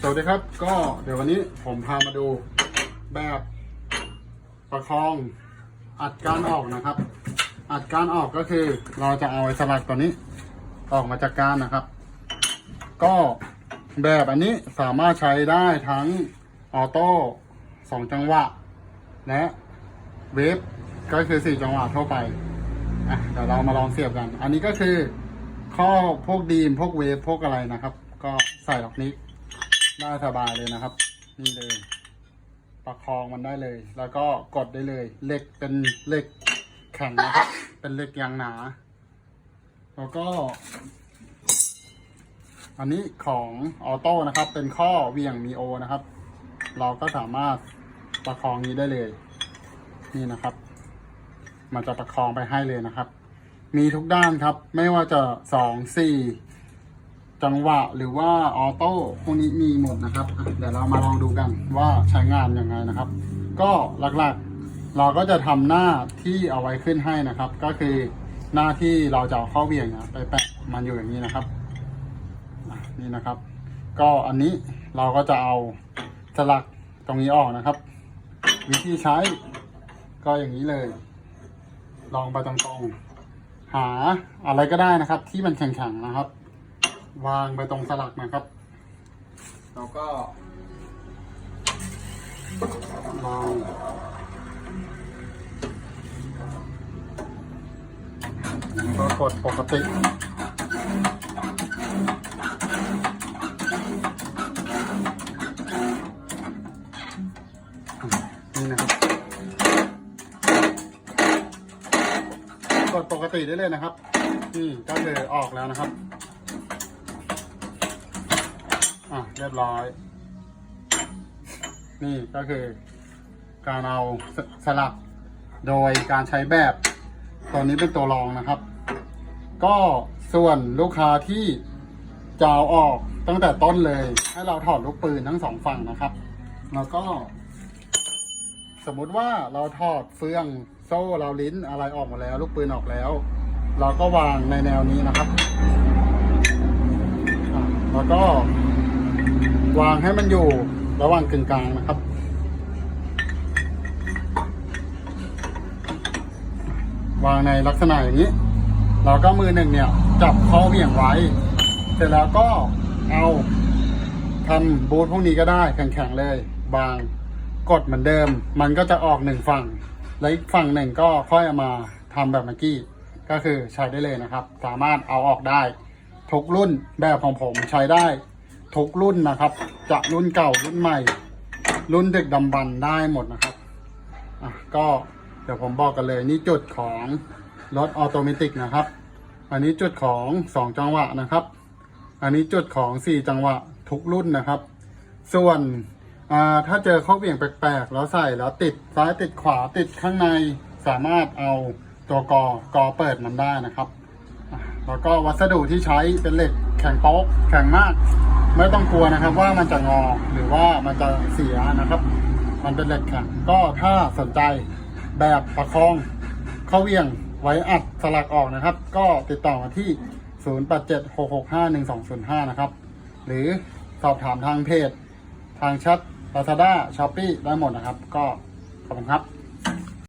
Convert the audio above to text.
สวัสดีครับ ก็เดี๋ยววันนี้ผมพามาดูแบบประคองอัดการออกนะครับ อัดการออกก็คือเราจะเอาไอ้สลักตัวนี้ออกมาจากการนะครับ ก็แบบอันนี้สามารถใช้ได้ทั้งออโต้สองจังหวะ และเวฟก็คือสี่จังหวะทั่วไปอะเดี๋ยวเรามาลองเสียบกัน อันนี้ก็คือข้อพวกดีมพวกเวฟพวกอะไรนะครับ ก็ใส่ดอกนี้ ได้สบายเลยนะครับ นี่เลย ประคองมันได้เลย แล้วก็กดได้เลยเหล็กเป็นเหล็กแข็งนะครับ เป็นเหล็กยางหนา แล้วก็ อันนี้ของออโต้นะครับ เป็นข้อเวียงมีโอนะครับ เราก็สามารถประคองนี้ได้เลย นี่นะครับ มันจะประคองไปให้เลยนะครับ มีทุกด้านครับ ไม่ว่าจะสองสี่ จังหวะหรือว่าออโต้พวกนี้มีหมดนะครับ เดี๋ยวเรามาลองดูกันว่าใช้งานยังไงนะครับ ก็หลักๆเราก็จะทำหน้าที่เอาไว้ขึ้นให้นะครับ ก็คือหน้าที่เราจะเอาข้อเหวี่ยงอะไปแปะมันอยู่อย่างนี้นะครับนี่นะครับ ก็อันนี้เราก็จะเอาสลักตรงนี้ออกนะครับ วิธีใช้ก็อย่างนี้เลย ลองไปตรงๆหาอะไรก็ได้นะครับ ที่มันแข็งๆนะครับ วางไปตรงสลักนะครับ แล้วก็ลองก็กดปกตินี่นะครับ กดปกติได้เลยนะครับนี่ก็คือออกแล้วนะครับ อะเรียบร้อย นี่ก็คือ การเอาสสลักโดยการใช้แบบตัวนี้เป็นตัวรองนะครับ ก็ส่วนลูกค้าที่จะเอาออกตั้งแต่ต้นเลย ให้เราถอดลูกปืนทั้งสองฝั่งนะครับ แล้วก็ สมมุติว่าเราถอดเฟืองโซ่เราลิ้นอะไรออกหมาแล้ว ลูกปืนออกแล้ว เราก็วางในแนวนี้นะครับ แล้วก็ วางให้มันอยู่ระหว่างกึ่งกลางนะครับ วางในลักษณะอย่างนี้ เราก็มือหนึ่งเนี่ย จับข้อเหวี่ยงไว้ เสร็จแล้วก็เอาทำบูทพวกนี้ก็ได้แข็งๆเลยวางกดเหมือนเดิม มันก็จะออกหนึ่งฝั่ง แล้วอีกฝั่งหนึ่งก็ค่อยเอามาทำแบบเมื่อกี้ ก็คือใช้ได้เลยนะครับ สามารถเอาออกได้ทุกรุ่นแบบของผมใช้ได้ ทุกรุ่นนะครับ จะรุ่นเก่ารุ่นใหม่ รุ่นดึกดำบรรได้หมดนะครับอะก็เดี๋ยวผมบอกกันเลยนี่จุดของรถออโตเมติกนะครับ อันนี้จุดของสองจังหวะนะครับ อันนี้จุดของสี่จังหวะทุกรุ่นนะครับ ส่วนอ่าถ้าเจอข้อเหวี่ยงแปลกๆ แล้วใส่แล้วติดซ้ายติดขวาติดข้างในสามารถเอาตัวกอกอเปิดมันได้นะครับ แล้วก็วัสดุที่ใช้เป็นเหล็กแข็งโป๊กแข็งมาก ไม่ต้องกลัวนะครับว่ามันจะงอหรือว่ามันจะเสียนะครับ มันเป็นเหล็กแข็งก็ถ้าสนใจแบบประคองเข้าเวียงไว้อัดสลักออกนะครับ ก็ติดต่อมาที่ 0876651205 นะครับ หรือสอบถามทางเพจ ทางแชัด Lazada Shopee ได้หมดนะครับ ก็ขอบคุณครับ